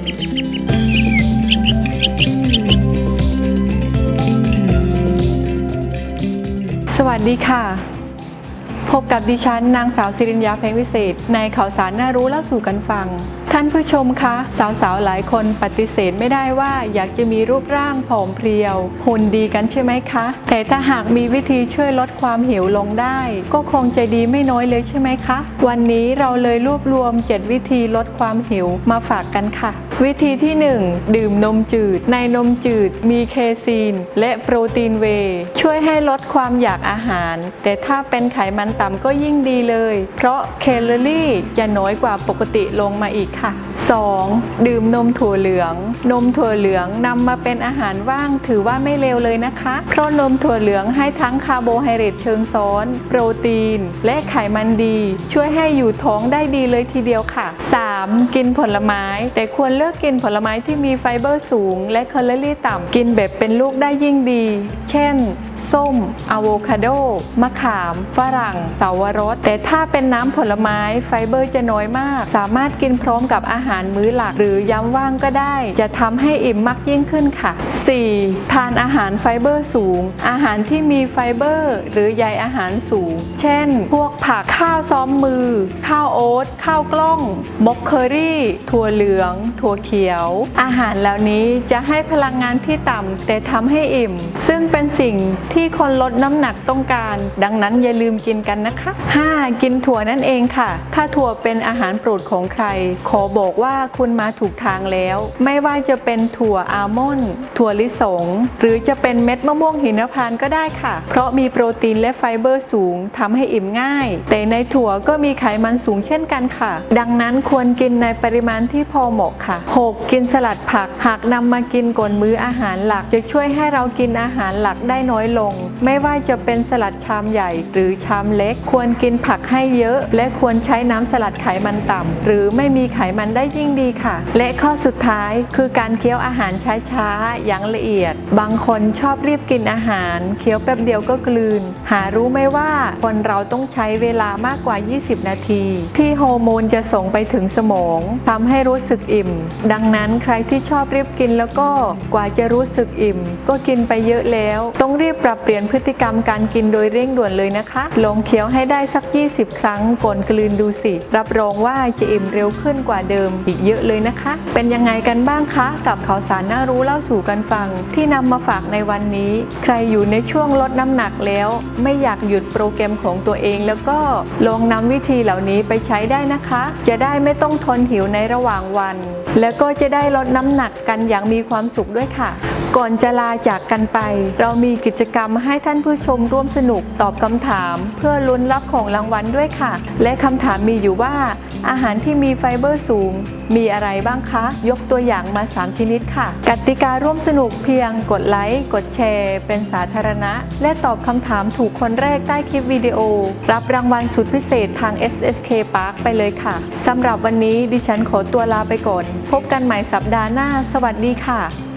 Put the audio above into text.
สวัสดีค่ะ พบกับดิฉันนางสาวสิรินยาเพลงวิเศษ ในข่าวสารน่ารู้เล่าสู่กันฟัง ท่านผู้ชมคะ สาวๆ หลายคนปฏิเสธไม่ได้ว่าอยากจะมีรูปร่างผอมเพรียว หุ่นดีกันใช่ไหมคะ แต่ถ้าหากมีวิธีช่วยลดความหิวลงได้ ก็คงจะดีไม่น้อยเลยใช่ไหมคะ วันนี้เราเลยรวบรวม 7 วิธีลดความหิวมาฝากกันค่ะ วิธีที่ 1 ดื่มนมจืด ในนมจืดมีเคซีน และโปรตีนเวช่วยให้ลดความอยากอาหาร แต่ถ้าเป็นไขมันต่ำก็ยิ่งดีเลย เพราะแคลอรี่จะน้อยกว่าปกติลงมาอีกค่ะ哈 2. ดื่มนมถั่วเหลือง นมถั่วเหลืองนำมาเป็นอาหารว่าง ถือว่าไม่เลวเลยนะคะ เพราะนมถั่วเหลืองให้ทั้งคาร์โบไฮเดรตเชิงซ้อน โปรตีน และไขมันดี ช่วยให้อยู่ท้องได้ดีเลยทีเดียวค่ะ 3. กินผลไม้ แต่ควรเลือกกินผลไม้ที่มีไฟเบอร์สูง และแคลอรี่ต่ำกินแบบเป็นลูกได้ยิ่งดี เช่น ส้มอะโวคาโด มะขาม ฝรั่งเสาวรสแต่ถ้าเป็นน้ำผลไม้ไฟเบอร์จะน้อยมาก สามารถกินพร้อมกับอาหารมื้อหลัก หรือย้ำว่างก็ได้ จะทำให้อิ่มมากยิ่งขึ้นค่ะ 4. ทานอาหารไฟเบอร์สูง อาหารที่มีไฟเบอร์ หรือใยอาหารสูง เช่น พวกผักข้าวซ้อมมือ ข้าวโอ๊ตข้าวกล้องบล็อกเคอรี่ ถั่วเหลือง ถั่วเขียว อาหารเหล่านี้จะให้พลังงานที่ต่ำแต่ทำให้อิ่ม ซึ่งเป็นสิ่งที่คนลดน้ำหนักต้องการ ดังนั้นอย่าลืมกินกันนะคะ 5. กินถั่วนั่นเองค่ะ ถ้าถั่วเป็นอาหารโปรดของใคร ขอบอกว่าคุณมาถูกทางแล้ว ไม่ว่าจะเป็นถั่วอัลมอนด์ถั่วลิสง หรือจะเป็นเม็ดมะม่วงหินพานต์ก็ได้ค่ะ เพราะมีโปรตีนและไฟเบอร์สูงทำให้อิ่มง่าย แต่ในถั่วก็มีไขมันสูงเช่นกันค่ะ ดังนั้นควรกินในปริมาณที่พอเหมาะค่ะ 6. กินสลัดผัก หากนำมากินก่อนมื้ออาหารหลัก จะช่วยให้เรากินอาหารหลักได้น้อยลง ไม่ว่าจะเป็นสลัดชามใหญ่ หรือชามเล็ก ควรกินผักให้เยอะ และควรใช้น้ำสลัดไขมันต่ำหรือไม่มีไขมันได้ได้ยิ่งดีค่ะ และข้อสุดท้ายคือการเคี้ยวอาหารช้าๆ อย่างละเอียด บางคนชอบรีบกินอาหาร เคี้ยวแป๊บเดียวก็กลืน หารู้ไหมว่าคนเราต้องใช้เวลามากกว่า 20 นาที ที่ฮอร์โมนจะส่งไปถึงสมองทำให้รู้สึกอิ่ม ดังนั้นใครที่ชอบรีบกินแล้วก็กว่าจะรู้สึกอิ่ม ก็กินไปเยอะแล้ว ต้องรีบปรับเปลี่ยนพฤติกรรมการกินโดยเร่งด่วนเลยนะคะ ลองเคี้ยวให้ได้สัก 20 ครั้งก่อนกลืนดูสิ รับรองว่าจะอิ่มเร็วขึ้นกว่าเดิมมอีกเยอะเลยนะคะ เป็นยังไงกันบ้างคะ กับข่าวสารน่ารู้เล่าสู่กันฟัง ที่นำมาฝากในวันนี้ ใครอยู่ในช่วงลดน้ำหนักแล้ว ไม่อยากหยุดโปรแกรมของตัวเอง แล้วก็ลองนำวิธีเหล่านี้ไปใช้ได้นะคะ จะได้ไม่ต้องทนหิวในระหว่างวัน แล้วก็จะได้ลดน้ำหนักกันอย่างมีความสุขด้วยค่ะก่อนจะลาจากกันไป เรามีกิจกรรมให้ท่านผู้ชมร่วมสนุกตอบคำถาม เพื่อลุ้นรับของรางวัลด้วยค่ะ และคำถามมีอยู่ว่า อาหารที่มีไฟเบอร์สูง มีอะไรบ้างคะ ยกตัวอย่างมา 3 ชนิดค่ะ กติการ่วมสนุกเพียงกดไลค์ กดแชร์ เป็นสาธารณะ และตอบคำถามถูกคนแรกใต้คลิปวิดีโอ รับรางวัลสุดพิเศษทาง SSK Park ไปเลยค่ะ สำหรับวันนี้ดิฉันขอตัวลาไปก่อน พบกันใหม่สัปดาห์หน้า สวัสดีค่ะ